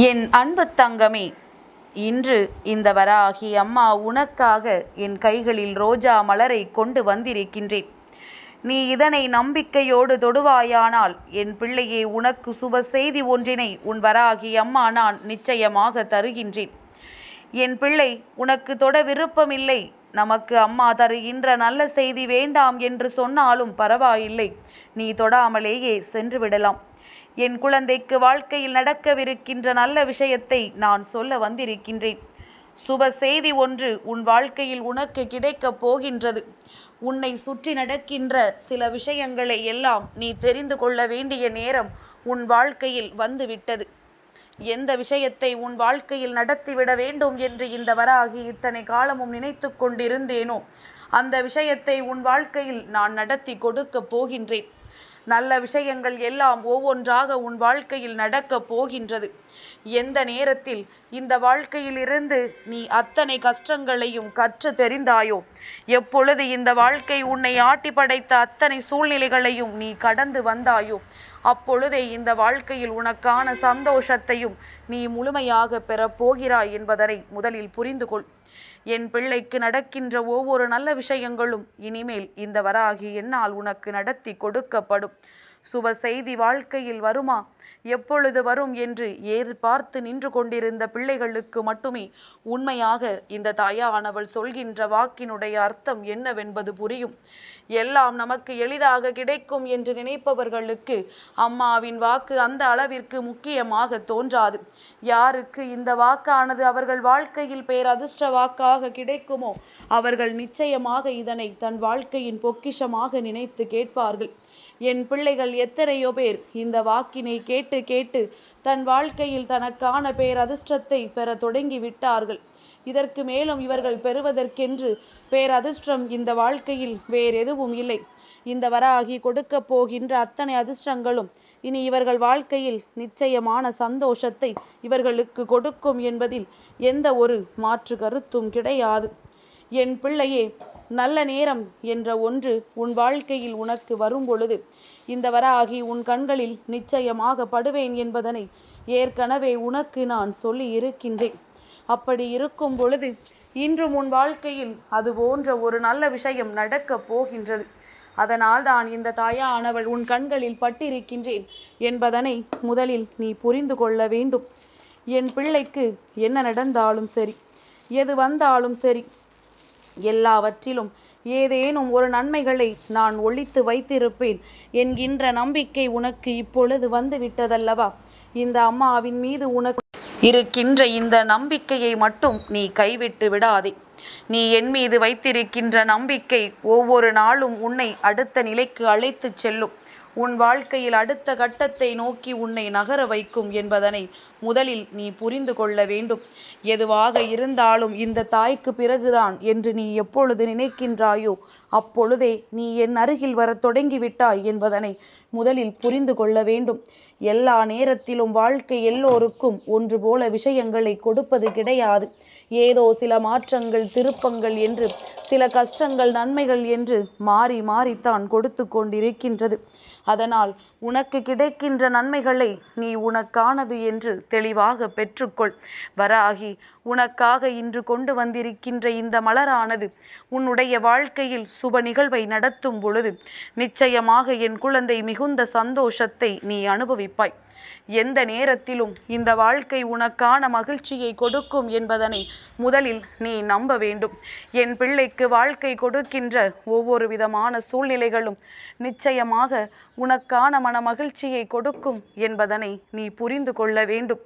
என் அன்பு தங்கமே இன்று இந்த வராகி அம்மா உனக்காக என் கைகளில் ரோஜா மலரை கொண்டு வந்திருக்கின்றேன். நீ இதனை நம்பிக்கையோடு தொடுவாயானால் என் பிள்ளையே உனக்கு சுப செய்தி ஒன்றினை உன் வராகி அம்மா நான் நிச்சயமாக தருகின்றேன். என் பிள்ளை உனக்கு தொட விருப்பமில்லை. நமக்கு அம்மா தருகின்ற நல்ல செய்தி வேண்டாம் என்று சொன்னாலும் பரவாயில்லை. நீ தொடாமலேயே சென்று விடலாம். என் குழந்தைக்கு வாழ்க்கையில் நடக்கவிருக்கின்ற நல்ல விஷயத்தை நான் சொல்ல வந்திருக்கின்றேன். சுப செய்தி ஒன்று உன் வாழ்க்கையில் உனக்கு கிடைக்கப் போகின்றது. உன்னை சுற்றி நடக்கின்ற சில விஷயங்களை எல்லாம் நீ தெரிந்து கொள்ள வேண்டிய நேரம் உன் வாழ்க்கையில் வந்துவிட்டது. எந்த விஷயத்தை உன் வாழ்க்கையில் நடத்திவிட வேண்டும் என்று இந்த வராகி இத்தனை காலமும் நினைத்து கொண்டிருந்தேனோ அந்த விஷயத்தை உன் வாழ்க்கையில் நான் நடத்தி கொடுக்கப் போகின்றேன். நல்ல விஷயங்கள் எல்லாம் ஒவ்வொன்றாக உன் வாழ்க்கையில் நடக்கப் போகின்றது. எந்த நேரத்தில் இந்த வாழ்க்கையிலிருந்து நீ அத்தனை கஷ்டங்களையும் கற்று தெரிந்தாயோ? எப்பொழுது இந்த வாழ்க்கை உன்னை ஆட்டி படைத்த அத்தனை சூழ்நிலைகளையும் நீ கடந்து வந்தாயோ? அப்பொழுதே இந்த வாழ்க்கையில் உனக்கான சந்தோஷத்தையும் நீ முழுமையாக பெறப்போகிறாய் என்பதனை முதலில் புரிந்து கொள் என் பிள்ளைக்கு நடக்கின்ற ஒவ்வொரு நல்ல விஷயங்களும் இனிமேல் இந்த வராகி என்னால் உனக்கு நடத்தி கொடுக்கப்படும். சுப செய்தி வாழ்க்கையில் வருமா? எப்பொழுது வரும் என்று எதிர்பார்த்து நின்று கொண்டிருந்த பிள்ளைகளுக்கு மட்டுமே உண்மையாக இந்த தாயானவள் சொல்கின்ற வாக்கினுடைய அர்த்தம் என்னவென்பது புரியும். எல்லாம் நமக்கு எளிதாக கிடைக்கும் என்று நினைப்பவர்களுக்கு அம்மாவின் வாக்கு அந்த அளவிற்கு முக்கியமாக தோன்றாது. யாருக்கு இந்த வாக்கானது அவர்கள் வாழ்க்கையில் பேரதிர்ஷ்ட வாக்காக கிடைக்குமோ அவர்கள் நிச்சயமாக இதனை தன் வாழ்க்கையின் பொக்கிஷமாக நினைத்து கேட்பார்கள். என் பிள்ளைகள் எத்தனையோ பேர். இந்த வாக்கினை கேட்டு கேட்டு தன் வாழ்க்கையில் தனக்கான பேரதிர்ஷ்டத்தை பெற தொடங்கி விட்டார்கள். இதற்கு மேலும் இவர்கள் பெறுவதற்கென்று பேரதிர்ஷ்டம் இந்த வாழ்க்கையில் வேறெதுவும் இல்லை. இந்த வராகி கொடுக்கப் போகின்ற அத்தனை அதிர்ஷ்டங்களும் இனி இவர்கள் வாழ்க்கையில் நிச்சயமான சந்தோஷத்தை இவர்களுக்கு கொடுக்கும் என்பதில் எந்த ஒரு மாற்று கருத்தும் கிடையாது. என் பிள்ளையே நல்ல நேரம் என்ற ஒன்று உன் வாழ்க்கையில் உனக்கு வரும் பொழுது இந்த வராகி உன் கண்களில் நிச்சயமாக படுவேன் என்பதனை ஏற்கனவே உனக்கு நான் சொல்லி இருக்கின்றேன். அப்படி இருக்கும் பொழுது இன்றும் உன் வாழ்க்கையில் அது போன்ற ஒரு நல்ல விஷயம் நடக்கப் போகின்றது. அதனால் தான் இந்த தாயானவள் உன் கண்களில் பட்டிருக்கின்றேன் என்பதனை முதலில் நீ புரிந்து கொள்ள வேண்டும். என் பிள்ளைக்கு என்ன நடந்தாலும் சரி எது வந்தாலும் சரி எல்லாவற்றிலும் ஏதேனும் ஒரு நன்மைகளை நான் ஒழித்து வைத்திருப்பேன் என்கின்ற நம்பிக்கை உனக்கு இப்பொழுது வந்துவிட்டதல்லவா? இந்த அம்மாவின் மீது உனக்கு இருக்கின்ற இந்த நம்பிக்கையை மட்டும் நீ கைவிட்டு விடாதே. நீ என் மீது வைத்திருக்கின்ற நம்பிக்கை ஒவ்வொரு நாளும் உன்னை அடுத்த நிலைக்கு அழைத்துச் செல்லும். உன் வாழ்க்கையில் அடுத்த கட்டத்தை நோக்கி உன்னை நகர வைக்கும் என்பதனை முதலில் நீ புரிந்து கொள்ள வேண்டும். எதுவாக இருந்தாலும் இந்த தாய்க்கு பிறகுதான் என்று நீ எப்பொழுது நினைக்கின்றாயோ அப்பொழுதே நீ என் அருகில் வரத் தொடங்கிவிட்டாய் என்பதனை முதலில் புரிந்து கொள்ள வேண்டும். எல்லா நேரத்திலும் வாழ்க்கை எல்லோருக்கும் ஒன்று போல விஷயங்களை கொடுப்பது கிடையாது. ஏதோ சில மாற்றங்கள் திருப்பங்கள் என்று சில கஷ்டங்கள் நன்மைகள் என்று மாறி மாறித்தான் கொடுத்து கொண்டிருக்கின்றது. அதனால் உனக்கு கிடைக்கின்ற நன்மைகளை நீ உனக்கானது என்று தெளிவாக பெற்றுக்கொள். வராகி உனக்காக இன்று கொண்டு வந்திருக்கின்ற இந்த மலரானது உன்னுடைய வாழ்க்கையில் சுப நிகழ்வை நடத்தும் பொழுது நிச்சயமாக என் குழந்தை மிகுந்த சந்தோஷத்தை நீ அனுபவிப்பாய். எந்த நேரத்திலும் இந்த வாழ்க்கை உனக்கான மகிழ்ச்சியை கொடுக்கும் என்பதனை முதலில் நீ நம்ப வேண்டும். என் பிள்ளைக்கு வாழ்க்கை கொடுக்கின்ற ஒவ்வொரு விதமான சூழ்நிலைகளும் நிச்சயமாக உனக்கான மன மகிழ்ச்சியை கொடுக்கும் என்பதனை நீ புரிந்து கொள்ள வேண்டும்.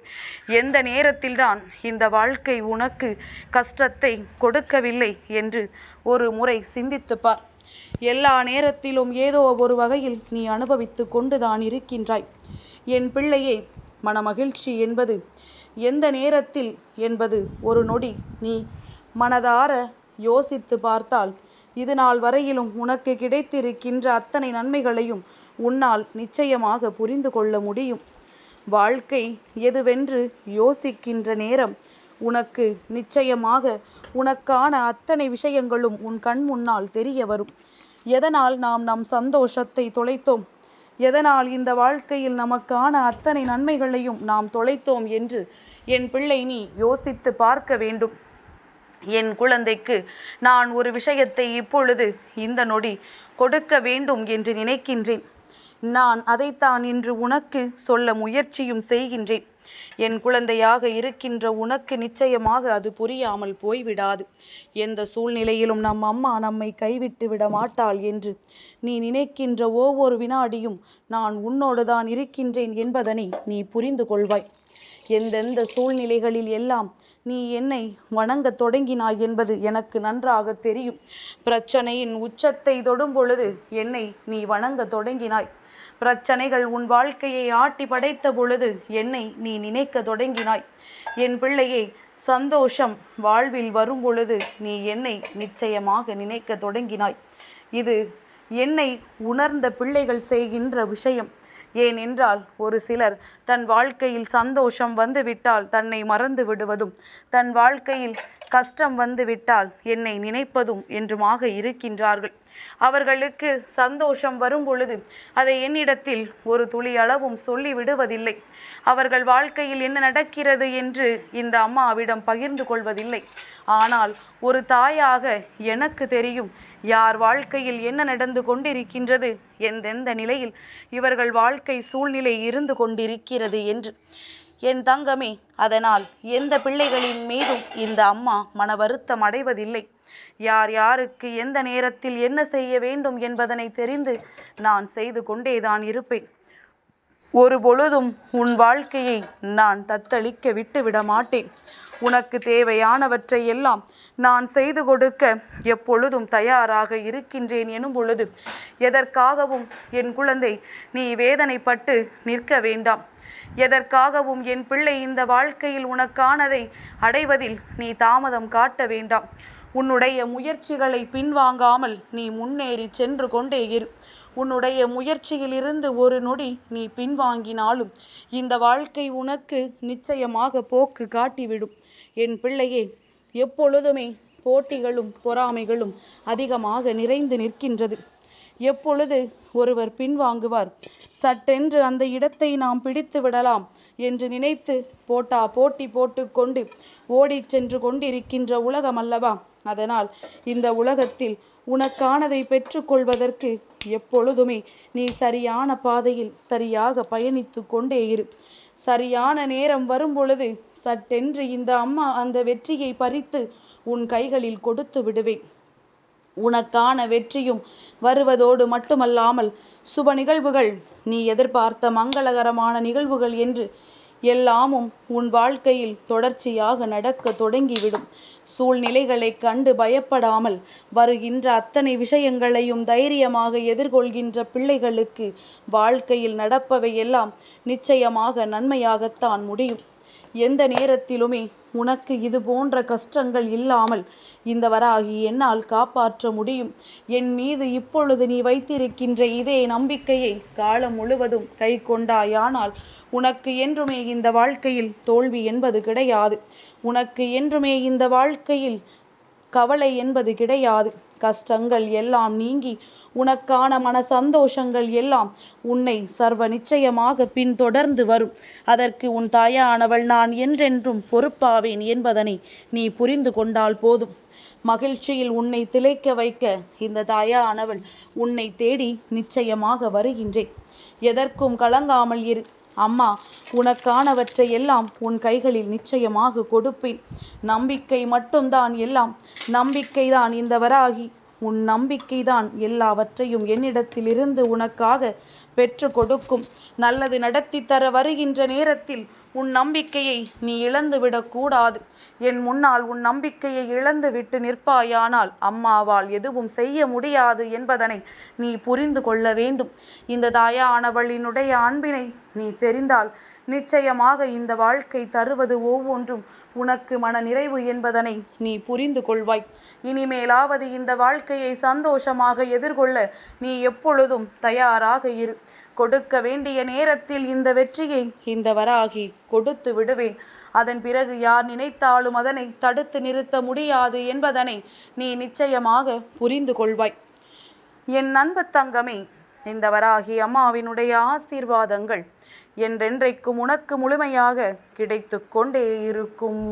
எந்த நேரத்தில்தான் இந்த வாழ்க்கை உனக்கு கஷ்டத்தை கொடுக்கவில்லை என்று ஒரு முறை சிந்தித்துப்பார் எல்லா நேரத்திலும் ஏதோ ஒரு வகையில் நீ அனுபவித்து கொண்டுதான் இருக்கின்றாய். என் பிள்ளையே மனமகிழ்ச்சி என்பது எந்த நேரத்தில் என்பது ஒரு நொடி நீ மனதார யோசித்து பார்த்தால் இது நாள் வரையிலும் உனக்கு கிடைத்திருக்கின்ற அத்தனை நன்மைகளையும் உன்னால் நிச்சயமாக புரிந்து கொள்ள முடியும். வாழ்க்கை எதுவென்று யோசிக்கின்ற நேரம் உனக்கு நிச்சயமாக உனக்கான அத்தனை விஷயங்களும் உன் கண் முன்னால் தெரிய வரும். எதனால் நாம் நம் சந்தோஷத்தை தொலைத்தோம்? எதனால் இந்த வாழ்க்கையில் நமக்கான அத்தனை நன்மைகளையும் நாம் தொலைத்தோம் என்று என் பிள்ளை நீ யோசித்து பார்க்க வேண்டும். என் குழந்தைக்கு நான் ஒரு விஷயத்தை இப்பொழுது இந்த நொடி கொடுக்க வேண்டும் என்று நினைக்கின்றேன். நான் அதைத்தான் இன்று உனக்கு சொல்ல முயற்சியும் செய்கின்றேன். என் குழந்தையாக இருக்கின்ற உனக்கு நிச்சயமாக அது புரியாமல் போய்விடாது. எந்த சூழ்நிலையிலும் நம் அம்மா நம்மை கைவிட்டு விட மாட்டாள் என்று. நீ நினைக்கின்ற ஒவ்வொரு வினாடியும் நான் உன்னோடு தான் இருக்கின்றேன் என்பதனை நீ புரிந்து கொள்வாய். எந்தெந்த சூழ்நிலைகளில் எல்லாம் நீ என்னை வணங்க தொடங்கினாய் என்பது எனக்கு நன்றாக தெரியும். பிரச்சனையின் உச்சத்தை தொடும் பொழுது என்னை நீ வணங்க தொடங்கினாய். பிரச்சனைகள் உன் வாழ்க்கையை ஆட்டி படைத்த பொழுது என்னை நீ நினைக்க தொடங்கினாய். என் பிள்ளையை சந்தோஷம் வாழ்வில் வரும் பொழுது நீ என்னை நிச்சயமாக நினைக்க தொடங்கினாய். இது என்னை உணர்ந்த பிள்ளைகள் செய்கின்ற விஷயம். ஏனென்றால் ஒரு சிலர் தன் வாழ்க்கையில் சந்தோஷம் வந்துவிட்டால் தன்னை மறந்து விடுவதும் தன் வாழ்க்கையில் கஷ்டம் வந்துவிட்டால் என்னை நினைப்பதும் என்றுமாக இருக்கின்றார்கள். அவர்களுக்கு சந்தோஷம் வரும் பொழுது அதை என்னிடத்தில் ஒரு துளி அளவும் சொல்லி விடுவதில்லை அவர்கள் வாழ்க்கையில் என்ன நடக்கிறது என்று இந்த அம்மாவிடம் பகிர்ந்து கொள்வதில்லை. ஆனால் ஒரு தாயாக எனக்கு தெரியும் யார் வாழ்க்கையில் என்ன நடந்து கொண்டிருக்கின்றது எந்தெந்த நிலையில் இவர்கள் வாழ்க்கை சூழ்நிலை இருந்து கொண்டிருக்கிறது என்று. என் தங்கமே அதனால் எந்த பிள்ளைகளின் மீதும் இந்த அம்மா மன வருத்தம் அடைவதில்லை. யார் யாருக்கு எந்த நேரத்தில் என்ன செய்ய வேண்டும் என்பதனை தெரிந்து நான் செய்து கொண்டேதான் இருப்பேன். ஒரு பொழுதும் உன் வாழ்க்கையை நான் தத்தளிக்க விட்டுவிட மாட்டேன். உனக்கு தேவையானவற்றை எல்லாம் நான் செய்து கொடுக்க எப்பொழுதும் தயாராக இருக்கின்றேன் எனும் பொழுது எதற்காகவும் என் குழந்தை நீ வேதனைப்பட்டு நிற்க வேண்டாம். எதற்காகவும் என் பிள்ளை இந்த வாழ்க்கையில் உனக்கானதை அடைவதில் நீ தாமதம் காட்ட வேண்டாம். உன்னுடைய முயற்சிகளை பின்வாங்காமல் நீ முன்னேறி சென்று கொண்டே இரு. உன்னுடைய முயற்சியிலிருந்து ஒரு நொடி நீ பின்வாங்கினாலும் இந்த வாழ்க்கை உனக்கு நிச்சயமாக போக்கு காட்டிவிடும். என் பிள்ளையே எப்பொழுதுமே போட்டிகளும் பொறாமைகளும் அதிகமாக நிறைந்து நிற்கின்றது. எப்பொழுது ஒருவர் பின்வாங்குவார்? சட்டென்று அந்த இடத்தை நாம் பிடித்து விடலாம் என்று நினைத்து போட்டா போட்டி போட்டுக்கொண்டு ஓடிச் சென்று கொண்டிருக்கின்ற உலகம் அல்லவா அதனால் இந்த உலகத்தில் உனக்கானதை பெற்றுக்கொள்வதற்கு எப்பொழுதுமே நீ சரியான பாதையில் சரியாக பயணித்து கொண்டே இரு. சரியான நேரம் வரும் பொழுது சட்டென்று இந்த அம்மா அந்த வெற்றியை பறித்து உன் கைகளில் கொடுத்து விடுவேன். உனக்கான வெற்றியும் வருவதோடு மட்டுமல்லாமல் சுப நிகழ்வுகள் நீ எதிர்பார்த்த மங்களகரமான நிகழ்வுகள் என்று எல்லாமும் உன் வாழ்க்கையில் தொடர்ச்சியாக நடக்க தொடங்கிவிடும். சூழ்நிலைகளை கண்டு பயப்படாமல் வருகின்ற அத்தனை விஷயங்களையும் தைரியமாக எதிர்கொள்கின்ற பிள்ளைகளுக்கு வாழ்க்கையில் நடப்பவை எல்லாம் நிச்சயமாக நன்மையாகத்தான் முடியும். எந்த நேரத்திலுமே உனக்கு இது போன்ற கஷ்டங்கள் இல்லாமல் இந்த வராகி என்னால் காப்பாற்ற முடியும். என் மீது இப்பொழுது நீ வைத்திருக்கின்ற இதே நம்பிக்கையை காலம் முழுவதும் கை கொண்டாயானால் உனக்கு என்றுமே இந்த வாழ்க்கையில் தோல்வி என்பது கிடையாது. உனக்கு என்றுமே இந்த வாழ்க்கையில் கவலை என்பது கிடையாது. கஷ்டங்கள் எல்லாம் நீங்கி உனக்கான மன சந்தோஷங்கள் எல்லாம் உன்னை சர்வ நிச்சயமாக பின்தொடர்ந்து வரும். அதற்கு உன் தாயானவள் நான் என்றென்றும் பொறுப்பாவேன் என்பதனை நீ புரிந்து கொண்டால் போதும். மகிழ்ச்சியில் உன்னை திளைக்க வைக்க இந்த தாயானவள் உன்னை தேடி நிச்சயமாக வருகின்றேன். எதற்கும் கலங்காமல் இரு. அம்மா உனக்கானவற்றை எல்லாம் உன் கைகளில் நிச்சயமாக கொடுப்பேன். நம்பிக்கை மட்டும்தான் எல்லாம். நம்பிக்கைதான் இந்த வராகி. உன் நம்பிக்கைதான் எல்லாவற்றையும் என்னிடத்திலிருந்து உனக்காக பெற்று கொடுக்கும். நல்லது நடத்தி தர வருகின்ற நேரத்தில் உன் நம்பிக்கையை நீ இழந்துவிடக்கூடாது என் முன்னால் உன் நம்பிக்கையை இழந்து விட்டு நிற்பாயானால் அம்மாவால் எதுவும் செய்ய முடியாது என்பதனை நீ புரிந்து கொள்ள வேண்டும். இந்த தாயானவளினுடைய அன்பினை நீ தெரிந்தால் நிச்சயமாக இந்த வாழ்க்கை தருவது ஒவ்வொன்றும் உனக்கு மன நிறைவு என்பதனை நீ புரிந்து கொள்வாய். இனிமேலாவது இந்த வாழ்க்கையை சந்தோஷமாக எதிர்கொள்ள நீ எப்பொழுதும் தயாராக இரு. கொடுக்க வேண்டிய நேரத்தில் இந்த வெற்றியை இந்த வராகி கொடுத்து விடுவேன். அதன் பிறகு யார் நினைத்தாலும் அதனை தடுத்து நிறுத்த முடியாது என்பதனை நீ நிச்சயமாக புரிந்து கொள்வாய். என் அன்பு தங்கமே இந்த வராகி அம்மாவினுடைய ஆசீர்வாதங்கள் என்றென்றைக்கும் உனக்கு முழுமையாக கிடைத்து கொண்டே இருக்கும்.